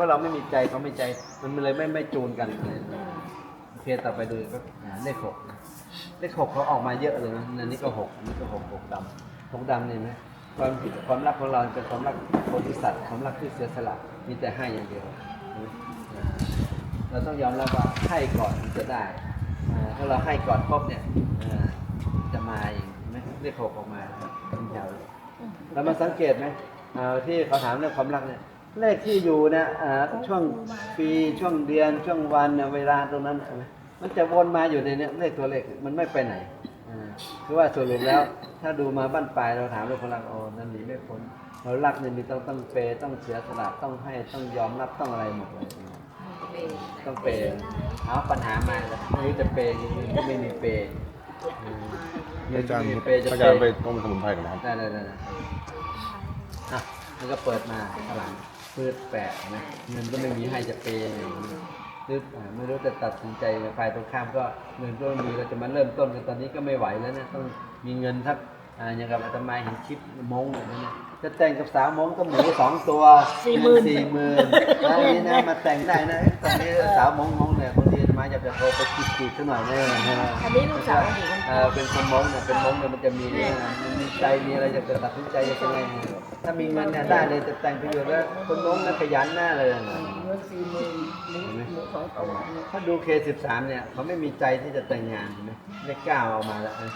ราะเราไม่มีใจเขาไม่ใจ มันเลยไม่ไม่จูนกันเลยโอเคต่อไปดูก็อ่าเลขหกนะเลขหกเขาออกมาเยอะเลยนะอันนี้ก็หกอันนี้ก็หกหกดำหกดำเนี่ยไหมความความรักของเราเป็นความรักโพธิสัตว์ความรักที่เสียสละมีแต่ให้อย่างเดียวเห็นไหมอ่าเราต้องยอมรับว่าให้ก่อนถึงจะได้อ่าถ้าเราให้ก่อนปุ๊บเนี่ยอ่าจะมาเองเห็นไหมเลขหกออกมาเป็นแถวเลยเรามาสังเกตไหมเอ่อที่เขาถามเรื่องความรักเนี่ย เลขที่อยู่เนะอ่าช่วงปีช่วงเดือนช่วงวันเนี่ยเวลาตรงนั้นเห็นไหมมันจะวนมาอยู่ในเนี้ยเลขตัวเลขมันไม่ไปไหนอ่าคือว่าสรุปแล้ว ถ้าดูมาบ้านปลายเราถามเรื่องความรักโอ้นั่นหนีไม่พ้นเรารักเนี่ยมีต้องต้องเปย์ต้องเสียสละต้องให้ต้องยอมรับต้องอะไรหมดเลยต้องเปย์เอาปัญหามาแล้วไม่รู้จะเปย์ยังไงก็ไม่มีเปย์อืมเงินอาจารย์ไม่มีเปย์จะอาเปจารย์ไปย์ต้มสมุนไพรกันนะครับได้ได้ได้ได้อะมันก็เปิดมาข้างหลัง พืดแปะนะเงินก็ไม่มีให้จะเปย์อย่างนี้หรืออ่าไม่รู้จะตัดสินใจฝ่ายตรงข้ามก็เงินก็ไม่มีเราจะมาเริ่มต้นกันตอนนี้ก็ไม่ไหวแล้วนะต้องมีเงินทักอ่าอย่างกับอาตมาเห็นคลิปมงอย่างนี้นะจะแต่งกับสาวมงก็หมูสองตัวสี่หมื่นสี่หมื่นนะนี่นะมาแต่งได้นะเอ๊ะตอนนี้สาวมงมงเนี่ยบางทีอาต มาอยากจะโทรไปจีบจีบสักหน่อยเนี่ยนะอันนี้ลูกสาวอยู่คนเออเป็นคนมงเนี่ยเป็นมงเนี่ยมันจะมีเนี่ยมันมีใจมีอะไรจะเกิดตัดสินใจจะยังไงถ้ามีเงินเนี่ยได้เลยจะแต่งประโยชน์แล้วคนมงเนี่ยขยันหน้าเลยนะเงินสี่หมื่นหรือหมูสองตัวเนี่ยถ้าดูเคสิบสามเนี่ยเขาไม่มีใจที่จะแต่งงานเห็นไหมเลขเก้าออกมาแล้วนะ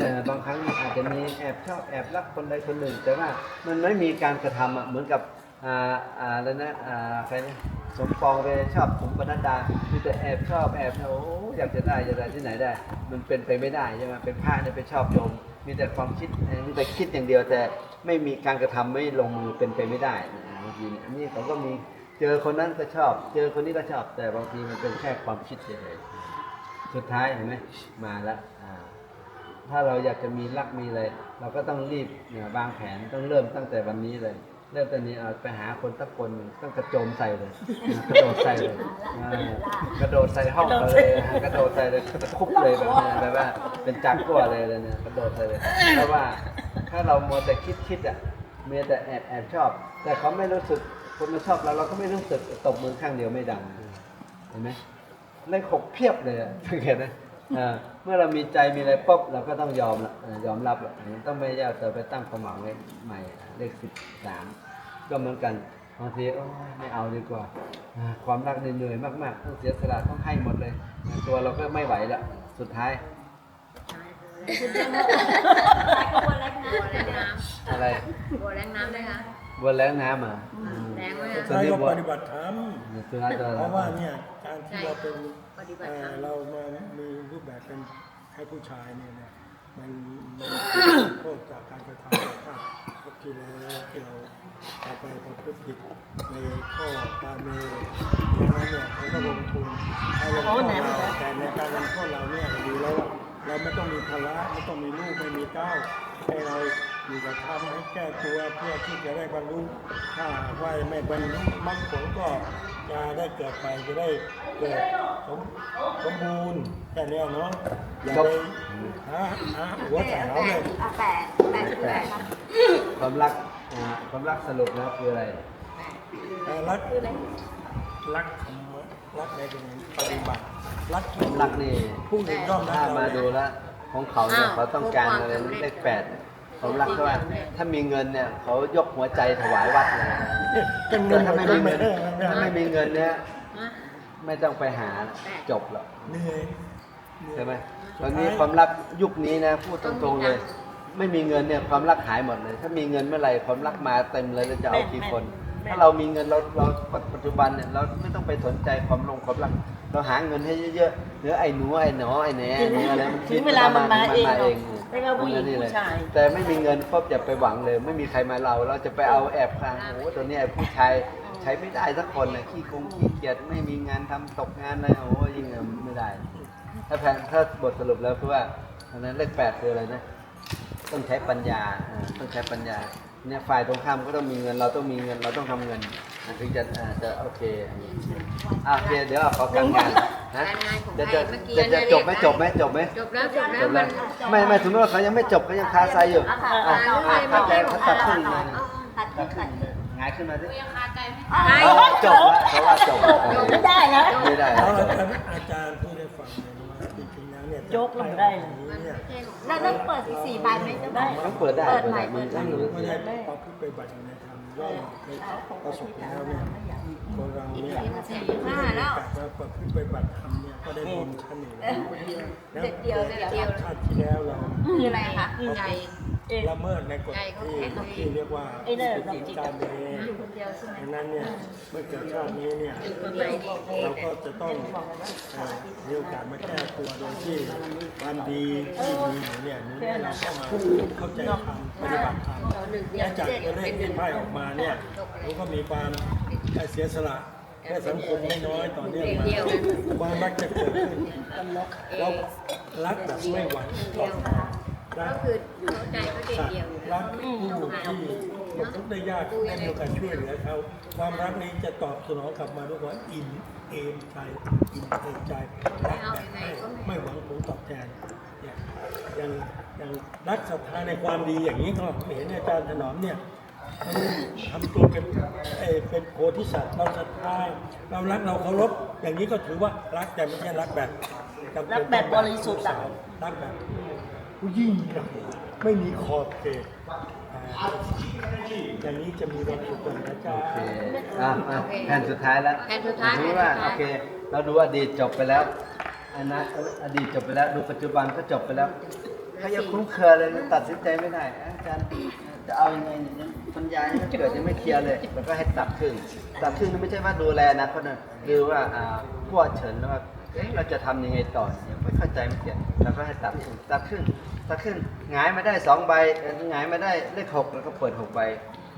เออบางครั้งอาจจะมีแอบชอบแอบรักคนใดคนหนึ่ง แต่ว่ามันไม่มีการกระทำอะเหมือนกับอ่าอ่าแล้วนะอ่าใครนะ สมปองไปชอบผมปนัดดามีแต่แอบชอบแอบโอ้อยากจะได้อยากได้ที่ไหนได้ มันเป็นไปไม่ได้ใช่ไหมเป็นพระเนี่ยไปชอบโยมมีแต่ความคิดมีแต่คิดอย่างเดียวแต่ไม่มีการกระทำไม่ลงมือเป็นไปไม่ได้บางทีเนี่ยอันนี้เขาก็มีเจอคนนั้นก็ชอบ เจอคนนี้ก็ชอบ แต่บางทีมันเป็นแค่ความคิดเฉยๆสุดท้ายเห็นไหมมาแล้วถ้าเราอยากจะมีรักมีอะไรเราก็ต้องรีบวางแผนต้องเริ่มตั้งแต่วันนี้เลย เริ่มตอนนี้เอาไปหาคนสักคนหนึ่งต้องกระโจมใส่เลยนะกระโดดใส่เลยอ่ากระโดดใส่ห้องเราเลยอ่ากระโดดใส่เลยกระคุบเลยแบบนี้แบบว่า เป็นจักรกัวเลยเลยเนี่ยกระโดดใส่เลยเพราะว่าถ้าเรามัวแต่คิดคิดอะเมียแต่แอบแอบชอบ แต่เขาไม่รู้สึกคนไม่ชอบเราเราก็ไม่รู้สึกตบมือข้างเดียวไม่ดังเห็นไหมเลขหกเพียบเลยอะสังเกตไหมอ่า เมื่อเรามีใจมีอะไรปุ๊บเราก็ต้องยอมละอ่ายอมรับละต้องไม่ยากจะไปตั้งความหวังไว้ใหม่เลขสิบสามก็เหมือนกันบางทีโอ้ยไม่เอาดีกว่าอ่า ความรักเหนื่อยๆมากๆต้องเสียสละต้องให้หมดเลยอ่าตัวเราก็ไม่ไหวละสุดท้ายบัวแรงน้ำบัวแรงน้อะไรำบัวแรงน้ำได้คะ บัวแล้งน้ำอะแรงไหมอะตัวใช่นี้ก็บัวปฏิบัติธรรมตัวนั้นตัวเพราะว่าเนี่ยการที่เราเป็นปฏิบัติเอ่ธรรอม เรามามีรูปแบบเป็นให้ผู้ชายเนี่ยนะมันมันโทษจากการกระทำของข้าพวกที่แล้วที่เราเอาไปประพฤติผิดในข้อการเมดังนั้นเนี่ยเขาก็ลงทุนให้ลงโทษเราแต่ในการลงโทษเราเนี่ยดีแล้วว่าเราไม่ต้องมีภาระไม่ต้องมีลูกไม่มีเต้าให้เรา อยู่กับธรรมให้แก้ตัวเพื่อที่จะได้บรรลุถ้าว่าไม่บรรลุมรรคผลก็จะได้เกิดไปจะได้เกิดสมสมบูรณ์แค่เนี้ยเนาะอย่าไปหาหาหัวสาวเลยแปดแปดแปดครับความรักอ่าความรักสรุปแล้วคืออะไรแต่รักรักธรรมะรักในเป็นปฏิบัติรักความรักนี่ผู้อื่นย่อมรัถ้ากเรามาดูแล้วของเขาเนี่ยเขาต้องการอะไรเลขแปด ผมรักเขาว่าถ้ามีเงินเนี่ยเขายกหัวใจถวายวัดเลยเป็นเงิแต่นถ้าไม่มีเงินไม่ถ้าไม่มีเงินเนี่ยไม่ต้องไปหาจบหรอกเหนื่อยใช่ไหมตอนนี้ความรักยุคนี้นะพูดตรงๆเลย ไม่มีเงินเนี่ยความรักหายหมดเลย ถ้ามีเงินเมื่อไหร่ความรักมาเต็มเลยเราจะเอากี่คน ถ้าเรามีเงินเราเราปัจจุบันเนี่ยเราไม่ต้องไปสนใจความลงความรักเราหาเงินให้เยอะๆเหลือไอ้หนูไอ้หนอไอ้แหนไอ้หนูอะไรมันถึงเวลามันมาเองเองไม่ว่าผู้หญิงนี่เลผู้ชายแต่ไม่มีเงินปุ๊บอย่าไปหวังเลย ไม่มีใครมาเรา เราจะไปเอาแอบฟังโอ้โหตัวเนี้ยไอ้ผู้ชายใช้ไม่ได้สักคนเลยขี้คงขี้เกียจไม่มีงานทำตกงานเลยโอ้โหยิ่งไม่ได้ ถ้าแผนถ้าบทสรุปแล้วคือว่าอันนั้นเลขแปดคืออะไรนะต้องใช้ปัญญาอ่าต้องใช้ปัญญา เนี่ยฝ่ายตรงข้ามก็ต้องมีเงิน เราต้องมีเงินเราต้องทำเงินอะถึงจะอ่าจะโอเคอันนี้อะโอเคเดี๋ยวขอการงานนะจะจะจะจะจบไหมจบไหมจบไหมจบแล้วจบจแล้วบมัแล้วนไม่ไม่สมมติว่าเขายังไม่จบเขายังคาใจอยู่อ่าอะไม่อะไม่คาใจไม่เขาตัดขึ้นมาตัดขึ้นตัดขึ้นหงายขึ้นมาสิไอ้จบแล้วเขาว่าจบแล้ว ไม่ได้นะ ไม่ได้แล้วจอาบจารย์อาจารย์ ยโจ๊กลงได้เลยนี้เนี่ยแล้วต้องเปิดอีกสี่ใบไหมจะได้ ต้องเปิดได้เปิดใหม่เปิดได้ถ้ามันหนูต้องไม่เปิดได้ประพฤติปฏิบัติในธรรมย่อมเคยประสบแล้วเนี่ยคนเราเนี่ยสี่ห้าแล้วกลับมาประพฤติปฏิบัติธรรมเนี่ย ก็ได้บุญขั้นหนึ่งแล้วเด็ดเดียวเด็ดเดียวชาติที่แล้วเราคืออะไรคะไก่เอ๊ะละเมิดในกฎที่ที่เรียกว่าไอ้เนี่ยสินการเมอยู่คนเดียวใช่ไหมดังนั้นเนี่ยเมื่อเกิดชาตินี้เนี่ยคนไหนดีเราก็จะต้องเอ่อมีโอกาสมาแก้ตัวโดยที่ความดีที่มีอยู่เนี่ยนี้เราก็มาเข้าใจธรรมปฏิบัติธรรมหนึ่งเดียและวจากตัวเลขที่ไพ่ออกมาเนี่ยเราก็มีความเสียสละ แค่สังคมไม่น้อยต่อเนื่องมาความรักจะเกิดขึ้นเรารักแบบไม่หวังตอบรัก็คืออยู่เข้าใจก็เด็กเดียวรักผู้ที่ตกทุกข์ได้ยากได้มีโอกาสช่วยเหลือเขาความรักนี้จะตอบสนองกลับมาด้วยว่าอิ่มเอมใจอิ่มเอมใจรักแบบไม่ไม่หวังผลตอบแทนเนี่ยยังยังรักศรัทธาในความดีอย่างนี้ก็เห็นอาจารย์ถนอมเนี่ย ทำตัวเป็นเอ่อเป็นโพธิสัตว์เราศรัทธาเรารักเราเคารพอย่างนี้ก็ถือว่ารักแต่ไม่ใช่รักแบบจำเป็นรักแบบบริสุทธิ์อะ รักแบบผู้ยิ่งใหญ่ไม่มีขอบเขตอ่าอย่างนี้จะมีความสุขนะจ๊ะโอเคอะอะแผ่นสุดท้ายแล้วแผ่นสุดท้ายถือว่าโอเค เราดูอดีตจบไปแล้วอนาอดีตจบไปแล้ว ดูปัจจุบันก็จบไปแล้วเขายังคุ้นเครือเลยตัดสินใจไม่ได้อาจารย์จะเอายังไงเนี่ย ยังปัญญายังไม่เกิดยังไม่เคลียร์เลย แล้วก็ให้ตัดครึ่งตัดครึ่งนี่ไม่ใช่ว่าดูแลนะคนนั้นคือว่าอ่าพวกเฉินแล้วว่าเอ๊ะเราจะทำยังไงต่อยังไม่เข้าใจไม่เกี่ยเราก็ให้ตัดครึ่งตัดครึ่งตัดครึ่งหงายมาได้สองใบเอ่อหงายมาได้เลขหกแล้วก็เปิดหกใบ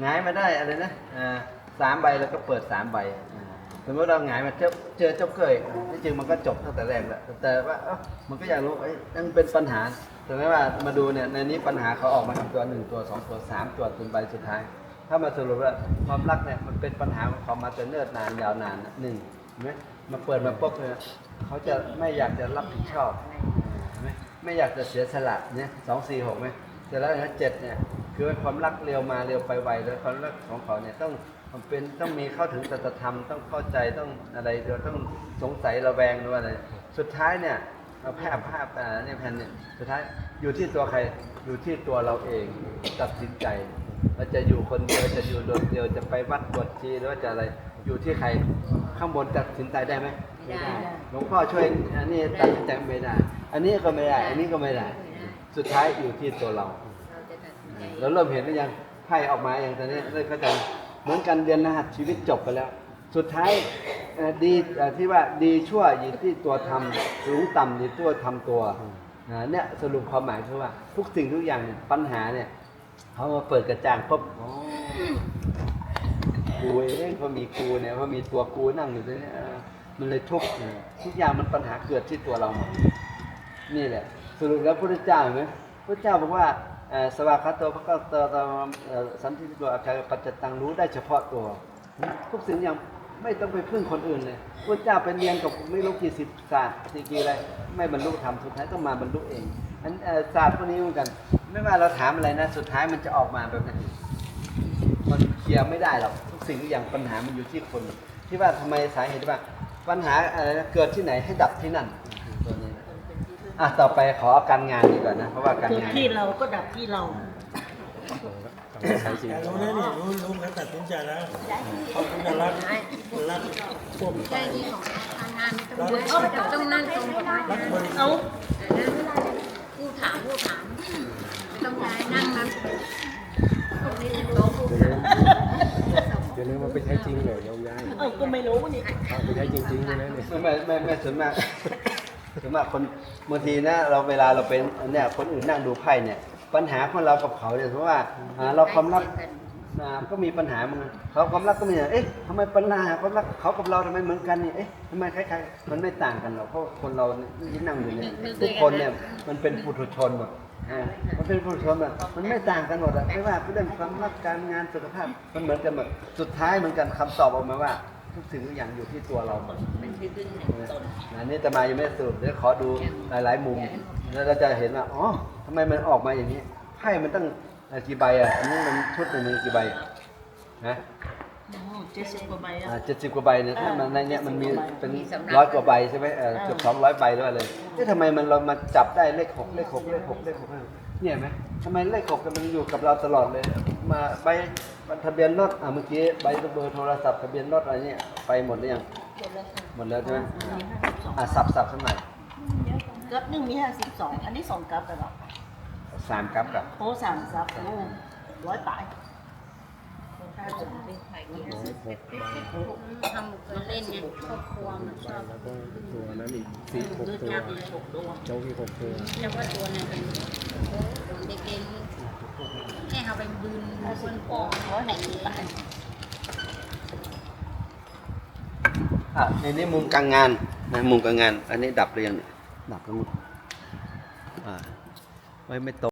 หงายมาได้อะไรนะอ่าสามใบแล้วก็เปิดสามใบอ่าสมมติเราหงายมาเจอเจอเจ้าเกยที่จริงมันก็จบตั้งแต่แรกแล้วแต่ว่าเอ้ามันก็อยากรู้เอ้ยนั่นเป็นปัญหา ถึงแม้ว่ามาดูเนี่ยในนี้ปัญหาเขาออกมาตัวหนึ่งตัวสองตัวสามตัวจนใบสุดท้าย ถ้ามาสรุปว่าความรักเนี่ยมันเป็นปัญหาของเขามาแต่เนิ่นนานยาวนานหนึ่งเห็นไหมมาเปิดมาปุ๊บเนี่ยเขาจะไม่อยากจะรับผิดชอบเห็นไหมไม่อยากจะเสียสละเนี่ยสองสี่หกไหมแต่แล้วเนี่ยเจ็ดเนี่ยคือความรักเร็วมาเร็วไปไวแล้วความรักของเขาเนี่ยต้องมันเป็นต้องมีเข้าถึงสัจธรรมต้องเข้าใจต้องอะไรเดี๋ยวต้องสงสัยระแวงด้วยอะไรสุดท้ายเนี่ย เอาภาพภาพอ่าเนี่ยแผ่นเนี่ยสุดท้ายอยู่ที่ตัวใครอยู่ที่ตัวเราเองตัดสินใจเราจะอยู่คนเดียวจะอยู่โดดเดียวจะไปวัดบวชชีหรือว่าจะอะไรอยู่ที่ใครข้างบนตัดสินใจได้ไหมไม่ได้หลวงพ่อช่วยอันนี้ตัดสินใจไม่ได้ อันนี้ก็ไม่ได้ อันนี้ก็ไม่ได้ สุดท้ายอยู่ที่ตัวเรา เราจะตัดสินใจเราเริ่มเห็นหรือยังไพ่ออกมาอย่างตอนนี้เริ่มเข้าใจเหมือนกันเรียนรหัสชีวิตจบไปแล้ว สุดท้าย เอ่อดีเอ่อที่ว่าดีชั่วอยู่ที่ตัวทำสูงต่ำอยู่ที่ตัวทำตัวอ่าเนี่ยสรุปความหมายคือว่า ทุกสิ่งทุกอย่างเนี่ยปัญหาเนี่ยเขามาเปิดกระจ่างปุ๊บอ๋อกูเองพอมีกูเนี่ยพอมีตัวกูนั่งอยู่ตรงนี้เออมันเลยทุกข์เนี่ยทุกอย่างมันปัญหาเกิดที่ตัวเราหมด นี่แหละสรุปแล้วพระเจ้าเห็นไหมพระเจ้าบอกว่าเอ่อสวากขาโตพระก็ตตเอ่อสันติตัวอาคาปัจจตังรู้ได้เฉพาะตัว ทุกสิ่งอย่าง ไม่ต้องไปพึ่งคนอื่นเลยพระเจ้าไปเรียนกับไม่รู้กี่สิบศาสตร์กี่กี่อะไรไม่บรรลุธรรมสุดท้ายต้องมาบรรลุเองอันศาสตร์พวกนี้เหมือนกัน ไม่ว่าเราถามอะไรนะ สุดท้ายมันจะออกมาแบบนั้นมันเคลียร์ไม่ได้หรอกทุกสิ่งทุกอย่างปัญหามันอยู่ที่คน ที่ว่าทำไมสาเหตุว่าปัญหาอะไรเกิดที่ไหนให้ดับที่นั่นตัวนี้อะต่อไปขออาการงานดีกว่านะเพราะว่าการงานที่เราก็ดับที่เรา แต่รู้แล้วนี่รู้รู้แล้วตัดสินใจแล้วเขาจะรักรักพวกใจที่ของทางงานไม่ต้องเลยต้องนั่งตรงกับพระรักบริเอาผู้ถามผู้ถามไม่ต้องย้ายนั่งนั้นตรงนี้เป็นโต๊ะผู้ถามเดี๋ยวนี้มันไปใช้จริงเลยยาวๆเอาก็ไม่รู้นี่ไปใช้จริงๆใช่ไหมเนี่ยไม่ไม่ไม่ไม่ส่วนมากส่วนมากคนบางทีนะเราเวลาเราเป็นเนี่ยคนอื่นนั่งดูไพ่เนี่ย ปัญหาของเรากับเขาเนี่ยเพราะว่าอ่าเราความรักอ่าก็มีปัญหาเหมือนกันเขาความรักก็มีเอ๊ะทำไมปัญหาความรักเขากับเราทำไมเหมือนกันนี่เอ๊ะทำไมคล้ายๆมันไม่ต่างกันหรอกเพราะคนเราที่นั่งอยู่เนี่ยทุกคนเนี่ยมันเป็นปุถุชนหมดอ่ามันเป็นปุถุชนอะมันไม่ต่างกันหมดอะไม่ว่าเรื่องความรักการงานสุขภาพมันเหมือนกันหมดสุดท้ายเหมือนกันคำตอบออกมาว่า ทุกสิ่งทุกอย่างอยู่ที่ตัวเราหมดมันคือขึ้นหนึ่งตนอันนี้จะมายังไม่สรุปเดี๋ยวขอดูหลาย ๆ มุม แล้วเราจะเห็นว่าอ๋อทำไมมันออกมาอย่างนี้ไพ่มันตั้งกี่ใบอะอันนี้มันชุดหนึ่งมีกี่ใบนะเจ็ดสิบกว่าใบอะเจ็ดสิบกว่าใบเนี่ยถ้ามันในเนี้ยมันมี70เป็นมีสำนักร้อยกว่าใบใช่ไหมเออเกือบสองร้อยใบด้วยเลยเอ๊ะทำไมมันเรามาจับได้เลขหกเลขหกเลขหกเลขหกเนี่ยเห็นไหมทำไมเลขหกมันอยู่กับเราตลอดเลย มาใบ ทะเบียนรถอะเมื่อกี้ใบเบอร์โทรศัพท์ทะเบียนรถอะไรเนี่ยไปหมดหรือยังหมดแล้วใช่ไหมอะสับสับสักหน่อยกับหนึ่งมีห้าสิบสองอันนี้สองกับไปหรอสามกับกับโอ้สามกับโอ้ร้อยปลายทำมันเล่นไงครอบครัวมันชอบแล้วก็ตัวนั้นอีกสี่หกคือตัวจับเลยหกดวงโจ๊กอีกหกตัวจะว่าตัวนั้นเป็นเด็กเองแค่ เอาไปบืนบนปองร้อยหกสิบปลายอะในนี้มุมกลางงานนะมุมกลางงาน อันนี้ดับเรียงเนี่ยดับแล้วมุมอ่าไว้ไม่ตรง